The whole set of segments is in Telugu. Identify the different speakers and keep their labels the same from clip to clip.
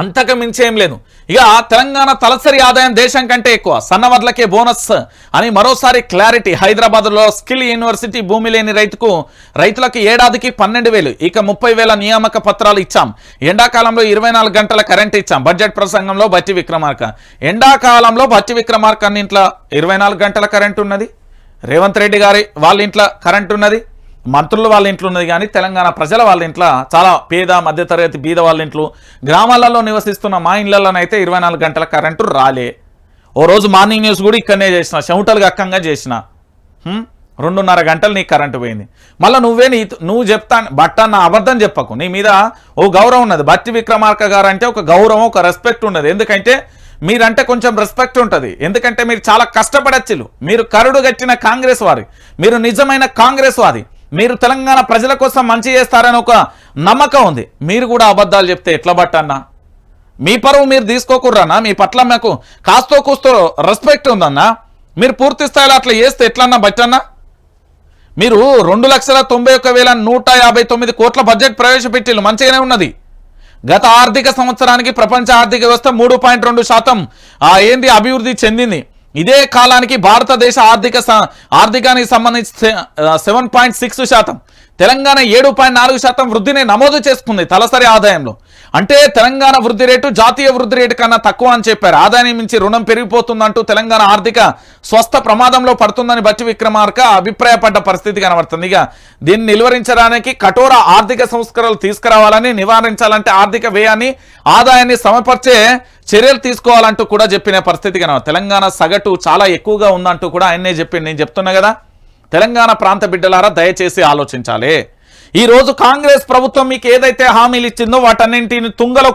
Speaker 1: అంతకు మించి ఏం లేదు. ఇక తెలంగాణ తలసరి ఆదాయం దేశం కంటే ఎక్కువ. సన్నవర్లకే బోనస్ అని మరోసారి క్లారిటీ. హైదరాబాద్లో స్కిల్ యూనివర్సిటీ భూమి లేని రైతుకు రైతులకు ఏడాదికి పన్నెండు వేలు ఇక ముప్పై వేల నియామక పత్రాలు ఇచ్చాం. ఎండాకాలంలో ఇరవై గంటల కరెంట్ ఇచ్చాం. బడ్జెట్ ప్రసంగంలో బట్టి విక్రమార్క. ఎండాకాలంలో బట్టి విక్రమార్క అన్ని ఇంట్లో ఇరవై గంటల కరెంట్ ఉన్నది. రేవంత్ రెడ్డి గారి వాళ్ళ ఇంట్లో కరెంట్ ఉన్నది. మంత్రులు వాళ్ళ ఇంట్లో ఉన్నది కానీ తెలంగాణ ప్రజల వాళ్ళ ఇంట్లో చాలా పేద మధ్యతరగతి బీద వాళ్ళ ఇంట్లో గ్రామాలలో నివసిస్తున్న మా ఇళ్ళలోనైతే ఇరవై గంటల కరెంటు రాలే. ఓ రోజు మార్నింగ్ న్యూస్ కూడా ఇక్కడనే చేసిన చెమటలు అక్కంగా చేసిన. రెండున్నర గంటలు నీకు కరెంటు పోయింది. మళ్ళీ నువ్వే నీ నువ్వు చెప్తా బట్ట నా అబద్ధం చెప్పకు. నీ మీద ఓ గౌరవం ఉన్నది. బట్టి విక్రమార్క గారు అంటే ఒక గౌరవం ఒక రెస్పెక్ట్ ఉన్నది. ఎందుకంటే మీరంటే కొంచెం రెస్పెక్ట్ ఉంటుంది. ఎందుకంటే మీరు చాలా కష్టపడచ్చులు మీరు కరుడు కట్టిన కాంగ్రెస్ వారి. మీరు నిజమైన కాంగ్రెస్ వాది. మీరు తెలంగాణ ప్రజల కోసం మంచి చేస్తారని ఒక నమ్మకం ఉంది. మీరు కూడా అబద్ధాలు చెప్తే ఎట్లా బట్టన్నా? మీ పరువు మీరు తీసుకోకుర్రన్నా? మీ పట్ల మాకు కాస్తో కూస్తో రెస్పెక్ట్ ఉందన్నా? మీరు పూర్తి స్థాయిలో అట్లా చేస్తే ఎట్లన్నా బట్టన్నా? మీరు రెండు లక్షల తొంభై ఒక్క వేల నూట యాభై తొమ్మిది కోట్ల బడ్జెట్ ప్రవేశపెట్టిల్లు మంచిగానే ఉన్నది. గత ఆర్థిక సంవత్సరానికి ప్రపంచ ఆర్థిక వ్యవస్థ మూడు పాయింట్ రెండు శాతం ఆ, ఏంది అభివృద్ధి చెందింది? ఇదే కాలానికి భారతదేశ ఆర్థిక స- ఆర్థికానికి సంబంధించి సెవెన్ పాయింట్ సిక్స్ శాతం. తెలంగాణ ఏడు పాయింట్ నాలుగు శాతం వృద్ధిని నమోదు చేసుకుంది తలసరి ఆదాయంలో. అంటే తెలంగాణ వృద్ధి రేటు జాతీయ వృద్ధి రేటు కన్నా తక్కువ అని చెప్పారు. ఆదాయం మించి రుణం పెరిగిపోతుందంటూ తెలంగాణ ఆర్థిక స్వస్థ ప్రమాదంలో పడుతుందని బట్టి విక్రమార్క అభిప్రాయపడ్డ పరిస్థితి కనబడుతుంది. ఇక దీన్ని నిలువరించడానికి కఠోర ఆర్థిక సంస్కరణలు తీసుకురావాలని నివారించాలంటే ఆర్థిక వ్యయాన్ని ఆదాయాన్ని సమపరిచే చర్యలు తీసుకోవాలంటూ కూడా చెప్పిన పరిస్థితి కనబడుతుంది. తెలంగాణ సగటు చాలా ఎక్కువగా ఉందంటూ కూడా ఆయన్నే చెప్పింది. నేను చెప్తున్నా కదా తెలంగాణ ప్రాంత బిడ్డలారా దయచేసి ఆలోచించాలి. ఈ రోజు కాంగ్రెస్ ప్రభుత్వం మీకు ఏదైతే హామీలు ఇచ్చిందో వాటన్నింటిని తుంగలో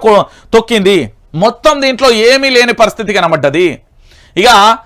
Speaker 1: తొక్కింది. మొత్తం దీంట్లో ఏమీ లేని పరిస్థితి కనబడ్డది. ఇక